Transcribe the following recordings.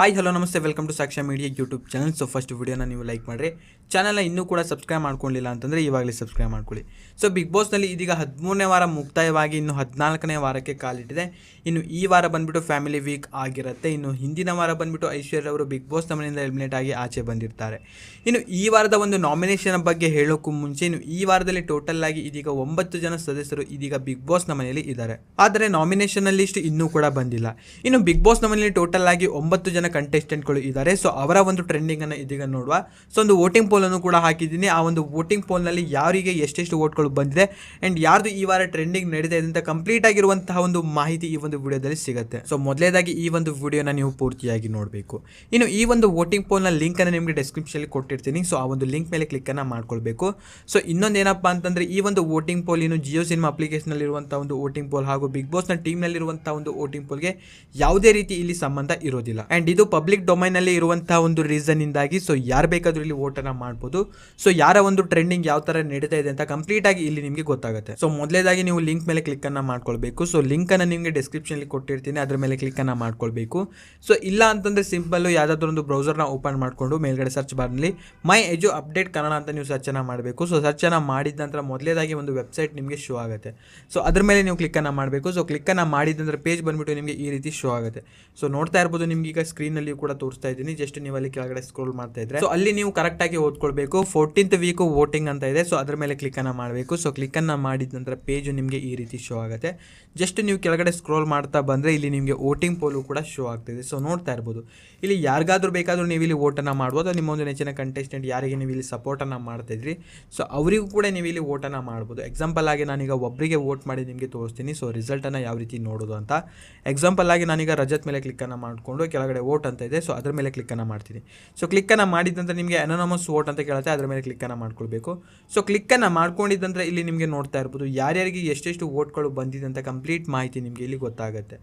Hi hello ನಮಸ್ತೆ. Welcome to Saksha media YouTube channel so first ವೀಡಿಯೋನ ನೀವು like ಮಾಡಿರಿ. ಚಾನಲ್ನ ಇನ್ನೂ ಕೂಡ ಸಬ್ಸ್ಕ್ರೈಬ್ ಮಾಡ್ಕೊಳ್ಳಿಲ್ಲ ಅಂತಂದರೆ ಇವಾಗಲೇ ಸಬ್ಸ್ಕ್ರೈಬ್ ಮಾಡ್ಕೊಳ್ಳಿ. ಸೊ ಬಿಗ್ ಬಾಸ್ನಲ್ಲಿ ಇದೀಗ ಹದಿಮೂರನೇ ವಾರ ಮುಕ್ತಾಯವಾಗಿ ಇನ್ನು ಹದಿನಾಲ್ಕನೇ ವಾರಕ್ಕೆ ಕಾಲಿಟ್ಟಿದೆ ಇನ್ನು ಈ ವಾರ ಬಂದುಬಿಟ್ಟು ಫ್ಯಾಮಿಲಿ ವೀಕ್ ಆಗಿರುತ್ತೆ. ಇನ್ನು ಹಿಂದಿನ ವಾರ ಬಂದುಬಿಟ್ಟು ಐಶ್ವರ್ಯ ಅವರು ಬಿಗ್ ಬಾಸ್ ಮನೆಯಿಂದ ಎಲಿಮಿನೇಟ್ ಆಗಿ ಆಚೆ ಬಂದಿರ್ತಾರೆ. ಇನ್ನು ಈ ವಾರದ ಒಂದು ನಾಮಿನೇಷನ್ ಬಗ್ಗೆ ಹೇಳೋಕ್ಕೂ ಮುಂಚೆ ಇನ್ನು ಈ ವಾರದಲ್ಲಿ ಟೋಟಲ್ ಆಗಿ ಇದೀಗ ಒಂಬತ್ತು ಜನ ಸದಸ್ಯರು ಇದೀಗ ಬಿಗ್ ಬಾಸ್ ಮನೆಯಲ್ಲಿ ಇದ್ದಾರೆ. ಆದರೆ ನಾಮಿನೇಷನ್ ಲಿಸ್ಟ್ ಇನ್ನೂ ಕೂಡ ಬಂದಿಲ್ಲ. ಇನ್ನು ಬಿಗ್ ಬಾಸ್ ಮನೆಯಲ್ಲಿ ಟೋಟಲ್ ಆಗಿ ಒಂಬತ್ತು ಜನ ಕಂಟೆಸ್ಟೆಂಟ್ಗಳು ಇದ್ದಾರೆ ಸೊ ಅವರ ಒಂದು ಟ್ರೆಂಡಿಂಗ್ ಅನ್ನು ಇದೀಗ ನೋಡುವ. ಸೊ ಒಂದು ವೋಟಿಂಗ್ ಪೋಲ್ ಅನ್ನು ಕೂಡ ಹಾಕಿದ್ದೀನಿ. ಆ ಒಂದು ವೋಟಿಂಗ್ ಪೋಲ್ನಲ್ಲಿ ಯಾರಿಗೆ ಎಷ್ಟೆಷ್ಟು ವೋಟ್ಗಳು ಬಂದಿದೆ ಅಂಡ್ ಯಾರ್ದು ಈ ವಾರ ಟ್ರೆಂಡಿಂಗ್ ನಡೀತಾ ಇದೆ ಅಂತ ಕಂಪ್ಲೀಟ್ ಆಗಿರುವಂತಹ ಒಂದು ಮಾಹಿತಿ ಈ ಒಂದು ವಿಡಿಯೋದಲ್ಲಿ ಸಿಗುತ್ತೆ. ಸೊ ಮೊದಲೇದಾಗಿ ಈ ಒಂದು ವಿಡಿಯೋನ ನೀವು ಪೂರ್ತಿಯಾಗಿ ನೋಡಬೇಕು. ಇನ್ನು ಈ ಒಂದು ವೋಟಿಂಗ್ ಲಿಂಕ್ ಅನ್ನು ನಿಮಗೆ ಡಿಸ್ಕ್ರಿಪ್ಷನ್ ಕೊಟ್ಟಿರ್ತೀನಿ. ಸೊ ಆ ಒಂದು ಲಿಂಕ್ ಮೇಲೆ ಕ್ಲಿಕ್ ಅನ್ನ ಮಾಡ್ಕೊಳ್ಬೇಕು. ಸೊ ಇನ್ನೊಂದು ಏನಪ್ಪಾ ಅಂತಂದ್ರೆ ಈ ಒಂದು ವೋಟಿಂಗ್ ಪೋಲ್ ಇನ್ನು ಜಿಯೋ ಸಿನಿಮಾ ಅಪ್ಲಿಕೇಶನ್ ಇರುವಂತಹ ಒಂದು ವೋಟಿಂಗ್ ಪೋಲ್ ಹಾಗೂ ಬಿಗ್ ಬಾಸ್ನ ಟೀಮ್ನಲ್ಲಿ ಇರುವಂತಹ ಒಂದು ವೋಟಿಂಗ್ ಪೋಲ್ಗೆ ಯಾವುದೇ ರೀತಿ ಇಲ್ಲಿ ಸಂಬಂಧ ಇರೋದಿಲ್ಲ. ಅಂಡ್ ಇದು ಪಬ್ಲಿಕ್ ಡೊಮೈನಲ್ಲಿ ಇರುವಂಥ ಒಂದು ರೀಸನ್ ಇಂದಾಗಿ ಸೊ ಯಾರು ಬೇಕಾದರೂ ಇಲ್ಲಿ ವೋಟ್ ಅನ್ನ ಮಾಡ್ಬೋದು. ಸೊ ಯಾರ ಒಂದು ಟ್ರೆಂಡಿಂಗ್ ಯಾವ ತರ ನಡೀತಾ ಇದೆ ಅಂತ ಕಂಪ್ಲೀಟ್ ಆಗಿ ಇಲ್ಲಿ ನಿಮಗೆ ಗೊತ್ತಾಗುತ್ತೆ. ಸೊ ಮೊದಲೇದಾಗಿ ನೀವು ಲಿಂಕ್ ಮೇಲೆ ಕ್ಲಿಕ್ಕನ್ನು ಮಾಡ್ಕೊಳ್ಬೇಕು. ಸೊ ಲಿಂಕ್ ಅನ್ನ ನಿಮಗೆ ಡಿಸ್ಕ್ರಿಪ್ಷನ್ ಅಲ್ಲಿ ಕೊಟ್ಟಿರ್ತೀನಿ. ಅದ್ರ ಮೇಲೆ ಕ್ಲಿಕ್ಕನ್ನು ಮಾಡ್ಕೊಳ್ಬೇಕು. ಸೊ ಇಲ್ಲ ಅಂತಂದ್ರೆ ಸಿಂಪಲ್ ಯಾವ್ದಾದ್ರು ಒಂದು ಬ್ರೌಸರ್ನ ಓಪನ್ ಮಾಡ್ಕೊಂಡು ಮೇಲ್ಗಡೆ ಸರ್ಚ್ ಬಾರ್ನಲ್ಲಿ ಮೈ ಎಜು ಅಪ್ಡೇಟ್ ಕನ್ನಡ ಅಂತ ನೀವು ಸರ್ಚ್ ಅನ್ನ ಮಾಡಬೇಕು. ಸೊ ಸರ್ಚ್ ಅನ್ನ ಮಾಡಿದ ನಂತರ ಮೊದಲೇದಾಗಿ ಒಂದು ವೆಬ್ಸೈಟ್ ನಿಮಗೆ ಶೋ ಆಗುತ್ತೆ. ಸೊ ಅದ್ರ ಮೇಲೆ ನೀವು ಕ್ಲಿಕ್ಕನ್ನು ಮಾಡಬೇಕು. ಸೊ ಕ್ಲಿಕ್ಕನ್ನು ಮಾಡಿದ ನಂತರ ಪೇಜ್ ಬಂದ್ಬಿಟ್ಟು ನಿಮಗೆ ಈ ರೀತಿ ಶೋ ಆಗುತ್ತೆ. ಸೊ ನೋಡ್ತಾ ಇರ್ಬೋದು ನಿಮ್ಗೆ ಈಗ ಸ್ಕ್ರೀನ್ ಅಲ್ಲಿ ಕೂಡ ತೋರಿಸ್ತಾ ಇದ್ದೀನಿ. ಜಸ್ಟ್ ನೀವು ಅಲ್ಲಿ ಕೆಳಗಡೆ ಸ್ಕ್ರೋಲ್ ಮಾಡ್ತಾ ಇದ್ರೆ. ಸೊ ಅಲ್ಲಿ ನೀವು ಕರೆಕ್ಟ್ ಆಗಿ ಓದ್ಕೊಳ್ಬೇಕು. ಫೋರ್ಟೀನ್ತ್ ವೀಕ್ ವೋಟಿಂಗ್ ಅಂತ ಇದೆ. ಸೊ ಅದ್ರ ಮೇಲೆ ಕ್ಲಿಕ್ ಅನ್ನ ಮಾಡಬೇಕು. ಸೊ ಕ್ಲಿಕ್ ಅನ್ನ ಮಾಡಿದ ನಂತರ ಪೇಜ್ ನಿಮಗೆ ಈ ರೀತಿ ಶೋ ಆಗುತ್ತೆ. ಜಸ್ಟ್ ನೀವು ಕೆಳಗಡೆ ಸ್ಕ್ರೋಲ್ ಮಾಡ್ತಾ ಬಂದ್ರೆ ಇಲ್ಲಿ ನಿಮಗೆ ವೋಟಿಂಗ್ ಪೋಲು ಕೂಡ ಶೋ ಆಗ್ತಿದೆ ಸೊ ನೋಡ್ತಾ ಇರ್ಬೋದು. ಇಲ್ಲಿ ಯಾರಿಗಾದ್ರೂ ಬೇಕಾದ್ರೂ ನೀವು ಇಲ್ಲಿ ವೋಟನ್ನು ಮಾಡ್ಬೋದು. ನಿಮ್ಮ ಒಂದು ನೆಚ್ಚಿನ ಕಂಟೆಸ್ಟೆಂಟ್ ಯಾರಿಗೆ ನೀವು ಇಲ್ಲಿ ಸಪೋರ್ಟನ್ನು ಮಾಡ್ತಾ ಇದ್ರಿ. ಸೊ ಅವರಿಗೂ ಕೂಡ ನೀವು ಇಲ್ಲಿ ವೋಟನ್ನು ಮಾಡ್ಬೋದು. ಎಕ್ಸಾಂಪಲ್ ಆಗಿ ನಾನೀಗ ಒಬ್ಬರಿಗೆ ವೋಟ್ ಮಾಡಿ ನಿಮಗೆ ತೋರಿಸ್ತೀನಿ. ಸೊ ರಿಸಲ್ಟನ್ನು ಯಾವ ರೀತಿ ನೋಡೋದು ಅಂತ. ಎಕ್ಸಾಂಪಲ್ ಆಗಿ ನಾನೀಗ ರಜತ್ ಮೇಲೆ ಕ್ಲಿಕ್ಕನ್ನು ಮಾಡಿಕೊಂಡು ಕೆಳಗಡೆ ವೋಟ್ ಅಂತ ಇದೆ ಸೊ ಅದರ ಮೇಲೆ ಕ್ಲಿಕ್ಕನ್ನು ಮಾಡ್ತೀನಿ. ಸೊ ಕ್ಲಿಕ್ಕನ್ನು ಮಾಡಿದ್ದಂತ ನಿಮಗೆ ಅನೋನಮಸ್ ವೋಟ್ ಅಂತ ಕೇಳುತ್ತೆ, ಅದ್ರ ಮೇಲೆ ಕ್ಲಿಕ್ಕನ್ನು ಮಾಡ್ಕೊಳ್ಬೇಕು. ಸೊ ಕ್ಲಿಕ್ಕನ್ನು ಮಾಡ್ಕೊಂಡಿದ್ದಂದ್ರೆ ಇಲ್ಲಿ ನಿಮಗೆ ನೋಡ್ತಾ ಇರ್ಬೋದು, ಯಾರ್ಯಾರಿಗೆ ಎಷ್ಟೆಷ್ಟು ವೋಟ್ಗಳು ಬಂದಿದೆ ಅಂತ ಕಂಪ್ಲೀಟ್ ಮಾಹಿತಿ ನಿಮಗೆ ಇಲ್ಲಿ ಗೊತ್ತಾಗುತ್ತೆ.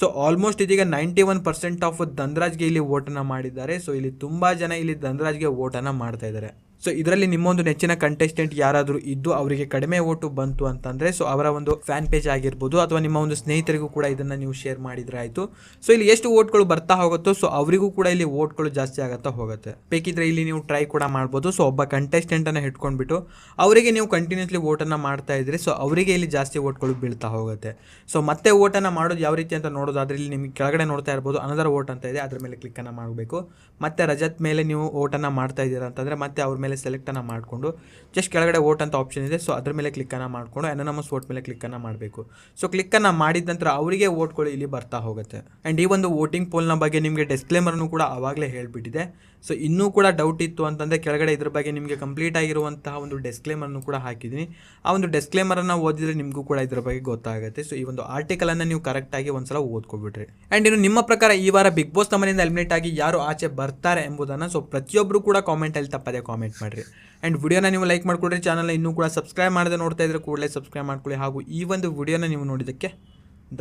ಸೊ ಆಲ್ಮೋಸ್ಟ್ ಇದೀಗ ನೈಂಟಿ ಒನ್ ಪರ್ಸೆಂಟ್ ಆಫ್ ದಂದ್ರಾಜ್ಗೆ ಇಲ್ಲಿ ವೋಟನ್ನು ಮಾಡಿದ್ದಾರೆ ಸೊ ಇಲ್ಲಿ ತುಂಬ ಜನ ಇಲ್ಲಿ ಧನ್ರಾಜ್ಗೆ ವೋಟನ್ನು ಮಾಡ್ತಾ ಇದ್ದಾರೆ. ಸೊ ಇದರಲ್ಲಿ ನಿಮ್ಮೊಂದು ನೆಚ್ಚಿನ ಕಂಟೆಸ್ಟೆಂಟ್ ಯಾರಾದರೂ ಇದ್ದು ಅವರಿಗೆ ಕಡಿಮೆ ಓಟು ಬಂತು ಅಂತಂದರೆ ಸೊ ಅವರ ಒಂದು ಫ್ಯಾನ್ ಪೇಜ್ ಆಗಿರ್ಬೋದು ಅಥವಾ ನಿಮ್ಮ ಒಂದು ಸ್ನೇಹಿತರಿಗೂ ಕೂಡ ಇದನ್ನು ನೀವು ಶೇರ್ ಮಾಡಿದ್ರೆ ಆಯಿತು. ಸೊ ಇಲ್ಲಿ ಎಷ್ಟು ಓಟ್ಗಳು ಬರ್ತಾ ಹೋಗುತ್ತೋ ಸೊ ಅವರಿಗೂ ಕೂಡ ಇಲ್ಲಿ ಓಟ್ಗಳು ಜಾಸ್ತಿ ಆಗುತ್ತಾ ಹೋಗುತ್ತೆ. ಬೇಕಿದ್ರೆ ಇಲ್ಲಿ ನೀವು ಟ್ರೈ ಕೂಡ ಮಾಡ್ಬೋದು. ಸೊ ಒಬ್ಬ ಕಂಟೆಸ್ಟೆಂಟನ್ನು ಹಿಡ್ಕೊಂಡ್ಬಿಟ್ಟು ಅವರಿಗೆ ನೀವು ಕಂಟಿನ್ಯೂಸ್ಲಿ ಓಟನ್ನು ಮಾಡ್ತಾ ಇದ್ರೆ ಸೊ ಅವರಿಗೆ ಇಲ್ಲಿ ಜಾಸ್ತಿ ಓಟ್ಗಳು ಬೀಳ್ತಾ ಹೋಗುತ್ತೆ. ಸೊ ಮತ್ತೆ ಓಟನ್ನು ಮಾಡೋದು ಯಾವ ರೀತಿ ಅಂತ ನೋಡೋದಾದ್ರೆ, ಇಲ್ಲಿ ನಿಮಗೆ ಕೆಳಗಡೆ ನೋಡ್ತಾ ಇರ್ಬೋದು ಅನದರ್ ಓಟ್ ಅಂತ ಇದೆ. ಅದ್ರ ಮೇಲೆ ಕ್ಲಿಕ್ಕನ್ನು ಮಾಡಬೇಕು. ಮತ್ತೆ ರಜತ್ ಮೇಲೆ ನೀವು ಓಟನ್ನು ಮಾಡ್ತಾ ಇದ್ದೀರಾ ಅಂತಂದರೆ, ಮತ್ತೆ ಅವ್ರ ಮೇಲೆ ಸೆಲೆಕ್ಟನ್ನು ಮಾಡಿಕೊಂಡು ಜಸ್ಟ್ ಕೆಳಗಡೆ ಓಟ್ ಅಂತ ಆಪ್ಷನ್ ಇದೆ. ಸೊ ಅದ್ರ ಮೇಲೆ ಕ್ಲಿಕ್ಕನ್ನು ಮಾಡಿಕೊಂಡು ಅನನಮಸ್ ಓಟ್ ಮೇಲೆ ಕ್ಲಿಕ್ಕನ್ನು ಮಾಡಬೇಕು. ಸೊ ಕ್ಲಿಕ್ಕನ್ನು ಮಾಡಿದ ನಂತರ ಅವರಿಗೆ ಓಟ್ಗಳು ಇಲ್ಲಿ ಬರ್ತಾ ಹೋಗುತ್ತೆ. ಆ್ಯಂಡ್ ಈ ಒಂದು ವೋಟಿಂಗ್ ಪೋಲ್ನ ಬಗ್ಗೆ ನಿಮಗೆ ಡಿಸ್ಕ್ಲೇಮರ್ನು ಕೂಡ ಆವಾಗಲೇ ಹೇಳಿಬಿಟ್ಟಿದೆ. ಸೊ ಇನ್ನೂ ಕೂಡ ಡೌಟ್ ಇತ್ತು ಅಂತಂದರೆ ಕೆಳಗಡೆ ಇದ್ರ ಬಗ್ಗೆ ನಿಮಗೆ ಕಂಪ್ಲೀಟ್ ಆಗಿರುವಂತಹ ಒಂದು ಡಿಸ್ಕ್ಲೇಮರ್ನು ಕೂಡ ಹಾಕಿದ್ದೀನಿ. ಆ ಒಂದು ಡಿಸ್ಕ್ಲೇಮರನ್ನು ಓದಿದರೆ ನಿಮಗೂ ಕೂಡ ಇದ್ರ ಬಗ್ಗೆ ಗೊತ್ತಾಗುತ್ತೆ. ಸೊ ಈ ಒಂದು ಆರ್ಟಿಕಲನ್ನು ನೀವು ಕರೆಕ್ಟಾಗಿ ಒಂದ್ಸಲ ಓದ್ಕೊಬಿಟ್ರಿ. ಆ್ಯಂಡ್ ಇನ್ನು ನಿಮ್ಮ ಪ್ರಕಾರ ಈ ವಾರ ಬಿಗ್ ಬಾಸ್ ಮನೆಯಿಂದ ಎಲಿಮಿನೇಟ್ ಆಗಿ ಯಾರು ಆಚೆ ಬರ್ತಾರೆ ಎಂಬುದನ್ನು ಸೊ ಪ್ರತಿಯೊಬ್ಬರು ಕೂಡ ಕಾಮೆಂಟಲ್ಲಿ ತಪ್ಪದೆ ಕಾಮೆಂಟ್ ಮಾಡಿರಿ. ಆ್ಯಂಡ್ ವಿಡಿಯೋನ ನೀವು ಲೈಕ್ ಮಾಡಿಕೊಡ್ರಿ ಚಾನಲ್ನ ಇನ್ನೂ ಕೂಡ ಸಬ್ಸ್ಕ್ರೈಬ್ ಮಾಡದೆ ನೋಡ್ತಾ ಇದ್ರೆ ಕೂಡಲೇ ಸಬ್ಸ್ಕ್ರೈಬ್ ಮಾಡ್ಕೊಳ್ಳಿ ಹಾಗೂ ಈ ಒಂದು ವಿಡಿಯೋನ ನೀವು ನೋಡಿದ್ದಕ್ಕೆ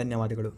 ಧನ್ಯವಾದಗಳು.